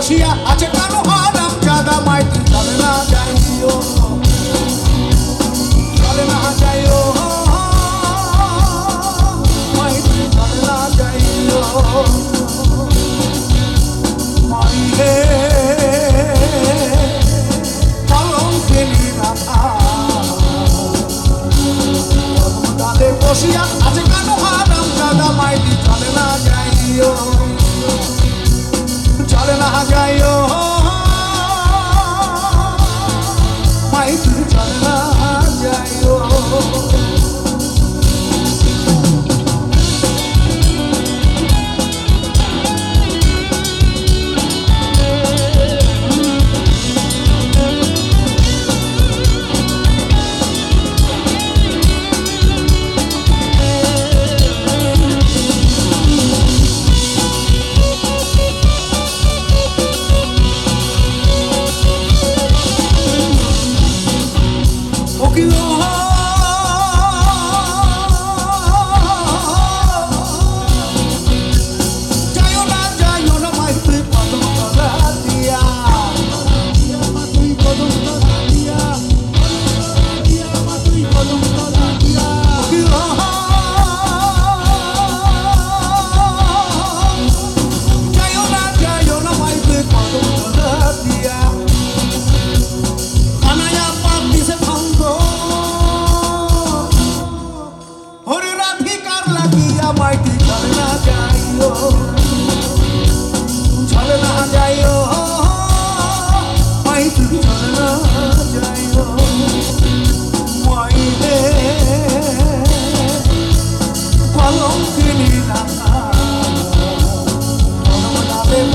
বসিয়া আছে কেন হারাম জাদা মাইতি চলে না যাই, ও চলে না যাই, ও মাইতি চলে না যাই, ও মাই হে। কলম কেলি মাথা কলম দালে বসিয়া আছে কেন হারাম জাদা মাইতি চলে না যাই, ও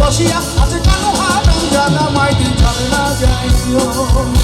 Joshua, as it can no harm, and that the mighty Jah will guide you.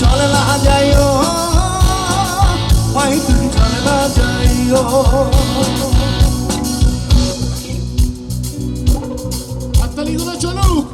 ঝললা যাইও। ভাই তুমি ঝললা যাইও। হাততালিগুলো চলুক।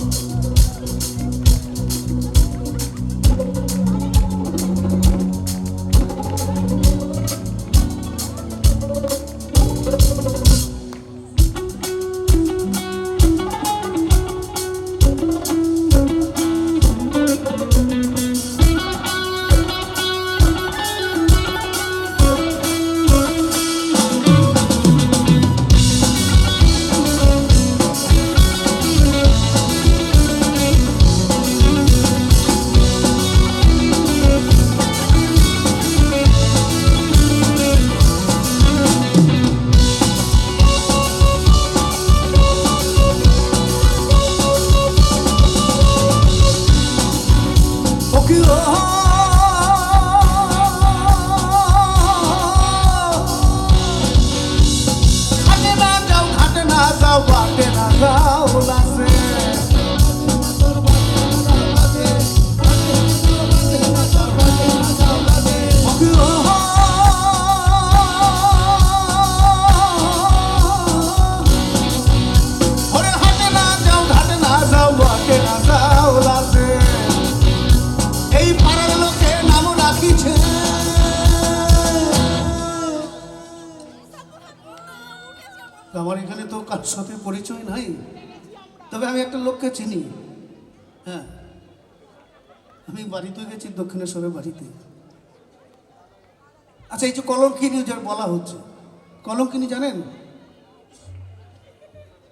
কারোর সাথে পরিচয় নাই। তবে আমি একটা লোককে চিনি। হ্যাঁ। আমি বাড়িতে গেছি, দক্ষিণেশ্বরের বাড়িতে। আচ্ছা এই যে কলঙ্কিনী যার বলা হচ্ছে কলঙ্কিনী জানেন?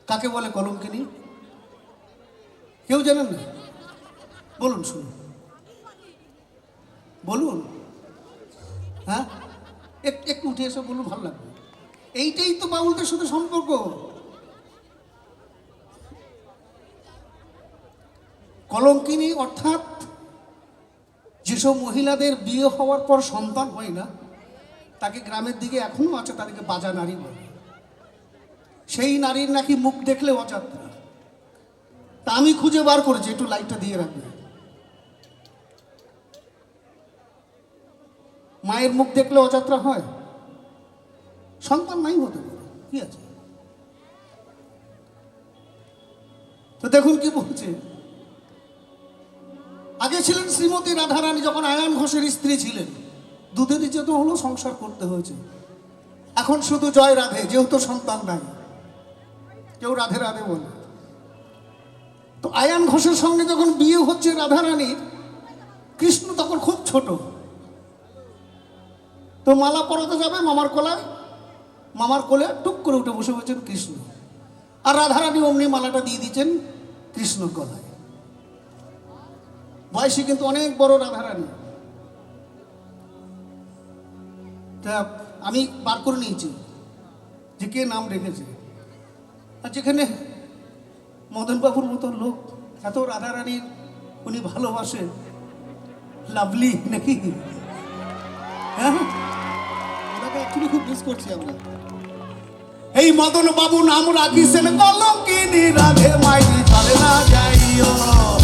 কাকে বলে কলঙ্কিনী কেউ জানেন না? বলুন, শুনুন। বলুন। হ্যাঁ? একটু উঠে এসে বলুন, ভালো লাগবে। এইটাই তো বাউলদের সাথে সম্পর্ক। কলঙ্কিনী অর্থাৎ যেসব মহিলাদের বিয়ে হওয়ার পর সন্তান হয় না, তাকে গ্রামের দিকে এখনও আছে, তাদেরকে বাজা নারী বলে। সেই নারীর নাকি মুখ দেখলে অযাত্রা। তা আমি খুঁজে বার করেছি, একটু লাইটটা দিয়ে রাখবে। মায়ের মুখ দেখলে অযাত্রা হয়? সন্তান নাই হতে পারে, কি আছে? তো দেখুন কি বলছে। আগে ছিলেন শ্রীমতী রাধারানী যখন আয়ান ঘোষের স্ত্রী ছিলেন। দুধে তো হলো সংসার করতে হয়েছে। এখন শুধু জয় রাধে, যেহেতু সন্তান নাই। কেউ রাধে রাধে বলে তো আয়ান ঘোষের সঙ্গে যখন বিয়ে হচ্ছে রাধারানীর, কৃষ্ণ তখন খুব ছোট। তো মালা পরাতে যাবে মামার কোলায়। মামার কোলে টুক করে উঠে বসে বলছেন কৃষ্ণ। আর রাধারানী অমনি মালাটা দিয়ে দিচ্ছেন কৃষ্ণ গলায়। বয়সী কিন্তু অনেক বড় রাধারানী। তা আমি বার করে নিয়েছি, যে কে নাম রেখেছে। আর যেখানে মদনবাবুর মতো লোক, এত রাধারানীর উনি ভালোবাসে, লাভলি নাকি? হ্যাঁ? খুব মিস করছি আমরা। এই মদন বাবু নাম রাখিছেন কলঙ্কিনী, রাধে মাইনি চলে না যাইও।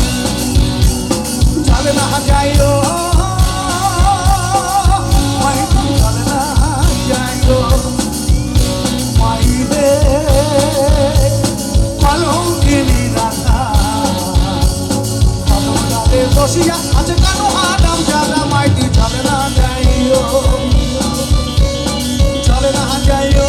বসিয়া আছে কানো হারাম জাদা মাইনি চলে না যাইও চলে না যাইও